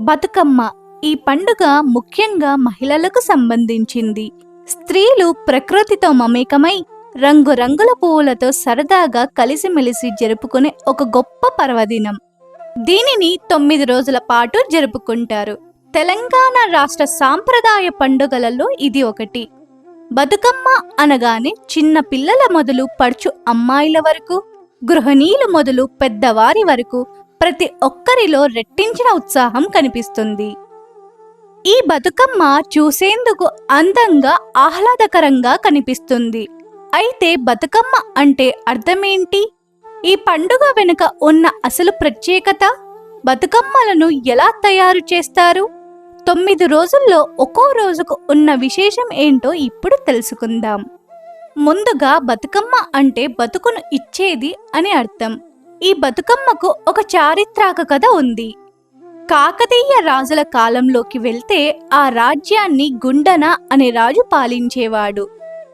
బతుకమ్మ ఈ పండుగ ముఖ్యంగా మహిళలకు సంబంధించింది. స్త్రీలు ప్రకృతితో మమేకమై రంగురంగుల పువ్వులతో సరదాగా కలిసిమెలిసి జరుపుకునే ఒక గొప్ప పర్వదినం. దీనిని తొమ్మిది రోజుల పాటు జరుపుకుంటారు. తెలంగాణ రాష్ట్ర సాంప్రదాయ పండుగలలో ఇది ఒకటి. బతుకమ్మ అనగానే చిన్న పిల్లల మొదలు పడుచు అమ్మాయిల వరకు గృహిణీలు మొదలు పెద్దవారి వరకు ప్రతి ఒక్కరిలో రెట్టించిన ఉత్సాహం కనిపిస్తుంది. ఈ బతుకమ్మ చూసేందుకు అందంగా ఆహ్లాదకరంగా కనిపిస్తుంది. అయితే బతుకమ్మ అంటే అర్థమేంటి? ఈ పండుగ వెనుక ఉన్న అసలు ప్రత్యేకత? బతుకమ్మలను ఎలా తయారు చేస్తారు? తొమ్మిది రోజుల్లో ఒక్కో రోజుకు ఉన్న విశేషం ఏంటో ఇప్పుడు తెలుసుకుందాం. ముందుగా బతుకమ్మ అంటే బతుకును ఇచ్చేది అని అర్థం. ఈ బతుకమ్మకు ఒక చారిత్రక కథ ఉంది. కాకతీయ రాజుల కాలంలోకి వెళ్తే ఆ రాజ్యాన్ని గుండన అనే రాజు పాలించేవాడు.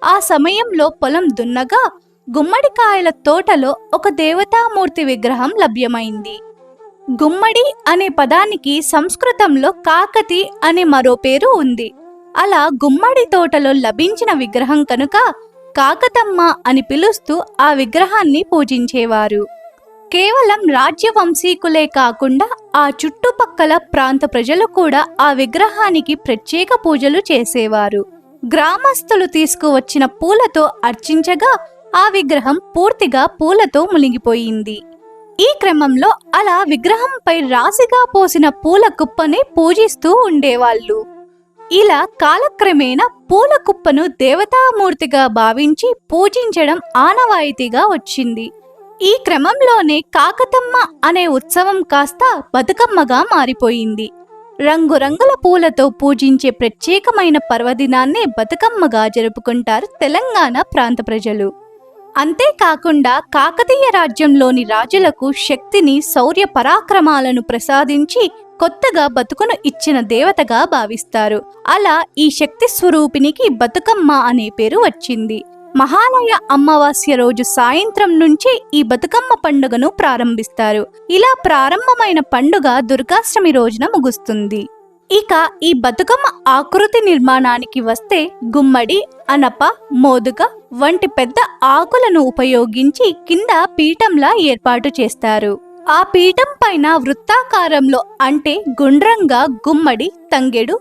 ఆ సమయంలో పొలం దున్నగా గుమ్మడికాయల తోటలో ఒక దేవతామూర్తి విగ్రహం లభ్యమైంది. గుమ్మడి అనే పదానికి సంస్కృతంలో కాకతి అనే మరో పేరు ఉంది. అలా గుమ్మడి తోటలో లభించిన విగ్రహం కనుక కాకతమ్మ అని పిలుస్తూ ఆ విగ్రహాన్ని పూజించేవారు. కేవలం రాజ్యవంశీకులే కాకుండా ఆ చుట్టుపక్కల ప్రాంత ప్రజలు కూడా ఆ విగ్రహానికి ప్రత్యేక పూజలు చేసేవారు. గ్రామస్తులు తీసుకువచ్చిన పూలతో అర్చించగా ఆ విగ్రహం పూర్తిగా పూలతో మునిగిపోయింది. ఈ క్రమంలో అలా విగ్రహంపై రాశిగా పోసిన పూల కుప్పని పూజిస్తూ ఉండేవాళ్ళు. ఇలా కాలక్రమేణా పూల కుప్పను దేవతామూర్తిగా భావించి పూజించడం ఆనవాయితీగా వచ్చింది. ఈ క్రమంలోనే కాకతమ్మ అనే ఉత్సవం కాస్త బతుకమ్మగా మారిపోయింది. రంగురంగుల పూలతో పూజించే ప్రత్యేకమైన పర్వదినాన్నే బతుకమ్మగా జరుపుకుంటారు తెలంగాణ ప్రాంత ప్రజలు. అంతేకాకుండా కాకతీయ రాజ్యంలోని రాజులకు శక్తిని శౌర్య పరాక్రమాలను ప్రసాదించి కొత్తగా బతుకును ఇచ్చిన దేవతగా భావిస్తారు. అలా ఈ శక్తి స్వరూపినికి బతుకమ్మ అనే పేరు వచ్చింది. మహాలయ అమావాస్య రోజు సాయంత్రం నుంచి ఈ బతుకమ్మ పండుగను ప్రారంభిస్తారు. ఇలా ప్రారంభమైన పండుగ దుర్గాష్టమి రోజున ముగుస్తుంది. ఇక ఈ బతుకమ్మ ఆకృతి నిర్మాణానికి వస్తే గుమ్మడి అనప మోదుగ వంటి పెద్ద ఆకులను ఉపయోగించి కింద పీఠంలా ఏర్పాటు చేస్తారు. ఆ పీఠం పైన వృత్తాకారంలో అంటే గుండ్రంగా గుమ్మడి తంగెడు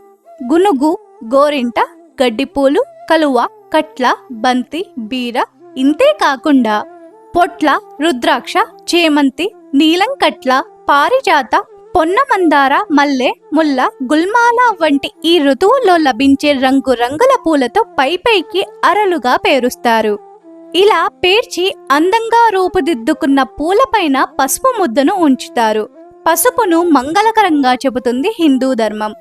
గునుగు గోరింట గడ్డిపూలు కలువ కట్ల బంతి బీర ఇంతే కాకుండా పొట్ల రుద్రాక్ష చేమంతి నీలం కట్ల పారిజాత పొన్నమందార మల్లె ముల్ల గుల్మాల వంటి ఈ ఋతువుల్లో లభించే రంగు రంగుల పూలతో పై పైకి అరలుగా పేరుస్తారు. ఇలా పేర్చి అందంగా రూపుదిద్దుకున్న పూలపైన పసుపు ముద్దను ఉంచుతారు. పసుపును మంగళకరంగా చెబుతుంది హిందూ ధర్మం.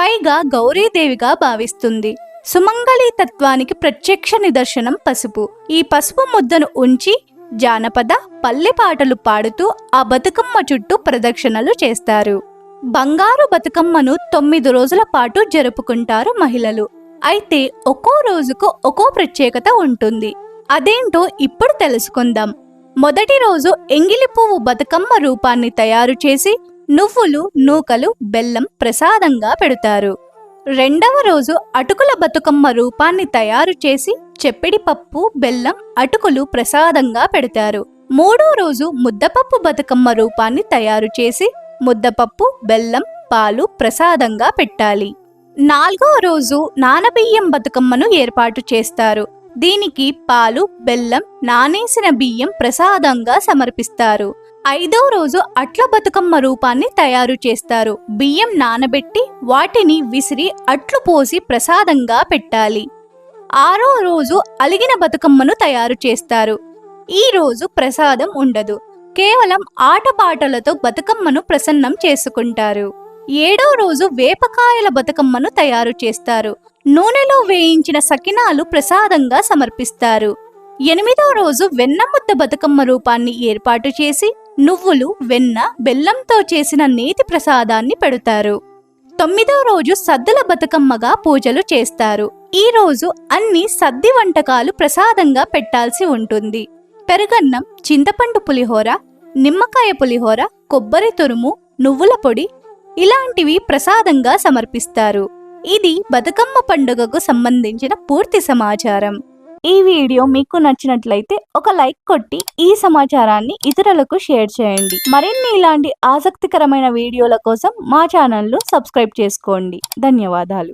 పైగా గౌరీదేవిగా భావిస్తుంది. సుమంగళి తత్వానికి ప్రత్యక్ష నిదర్శనం పసుపు. ఈ పసుపు ముద్దను ఉంచి జానపద పల్లె పాటలు పాడుతూ ఆ బతుకమ్మ చుట్టూ ప్రదక్షిణలు చేస్తారు. బంగారు బతుకమ్మను తొమ్మిది రోజుల పాటు జరుపుకుంటారు మహిళలు. అయితే ఒక్కో రోజుకు ఒక్కో ప్రత్యేకత ఉంటుంది. అదేంటో ఇప్పుడు తెలుసుకుందాం. మొదటి రోజు ఎంగిలి పువ్వు బతుకమ్మ రూపాన్ని తయారు చేసి నువ్వులు నూకలు బెల్లం ప్రసాదంగా పెడతారు. రెండవ రోజు అటుకుల బతుకమ్మ రూపాన్ని తయారు చేసి చెప్పిడి పప్పు బెల్లం అటుకులు ప్రసాదంగా పెడతారు. మూడో రోజు ముద్దపప్పు బతుకమ్మ రూపాన్ని తయారు చేసి ముద్దపప్పు బెల్లం పాలు ప్రసాదంగా పెట్టాలి. నాలుగో రోజు నానబియ్యం బతుకమ్మను ఏర్పాటు చేస్తారు. దీనికి పాలు బెల్లం నానేసిన బియ్యం ప్రసాదంగా సమర్పిస్తారు. ఐదో రోజు అట్ల బతుకమ్మ రూపాన్ని తయారు చేస్తారు. బియ్యం నానబెట్టి వాటిని విసిరి అట్లు పోసి ప్రసాదంగా పెట్టాలి. ఆరో రోజు అలిగిన బతుకమ్మను తయారు చేస్తారు. ఈ రోజు ప్రసాదం ఉండదు. కేవలం ఆటపాటలతో బతుకమ్మను ప్రసన్నం చేసుకుంటారు. ఏడో రోజు వేపకాయల బతుకమ్మను తయారు చేస్తారు. నూనెలో వేయించిన సకినాలు ప్రసాదంగా సమర్పిస్తారు. ఎనిమిదో రోజు వెన్నముద్ద బతుకమ్మ రూపాన్ని ఏర్పాటు చేసి నువ్వులు వెన్న బెల్లంతో చేసిన నేతి ప్రసాదాన్ని పెడతారు. తొమ్మిదో రోజు సద్దుల బతుకమ్మగా పూజలు చేస్తారు. ఈ రోజు అన్ని సద్ది వంటకాలు ప్రసాదంగా పెట్టాల్సి ఉంటుంది. పెరుగన్నం చింతపండు పులిహోర నిమ్మకాయ పులిహోర కొబ్బరి తురుము నువ్వుల పొడి ఇలాంటివి ప్రసాదంగా సమర్పిస్తారు. ఇది బతుకమ్మ పండుగకు సంబంధించిన పూర్తి సమాచారం. ఈ వీడియో మీకు నచ్చినట్లయితే ఒక లైక్ కొట్టి ఈ సమాచారాన్ని ఇతరులకు షేర్ చేయండి. మరిన్ని ఇలాంటి ఆసక్తికరమైన వీడియోల కోసం మా ఛానల్ను సబ్స్క్రైబ్ చేసుకోండి. ధన్యవాదాలు.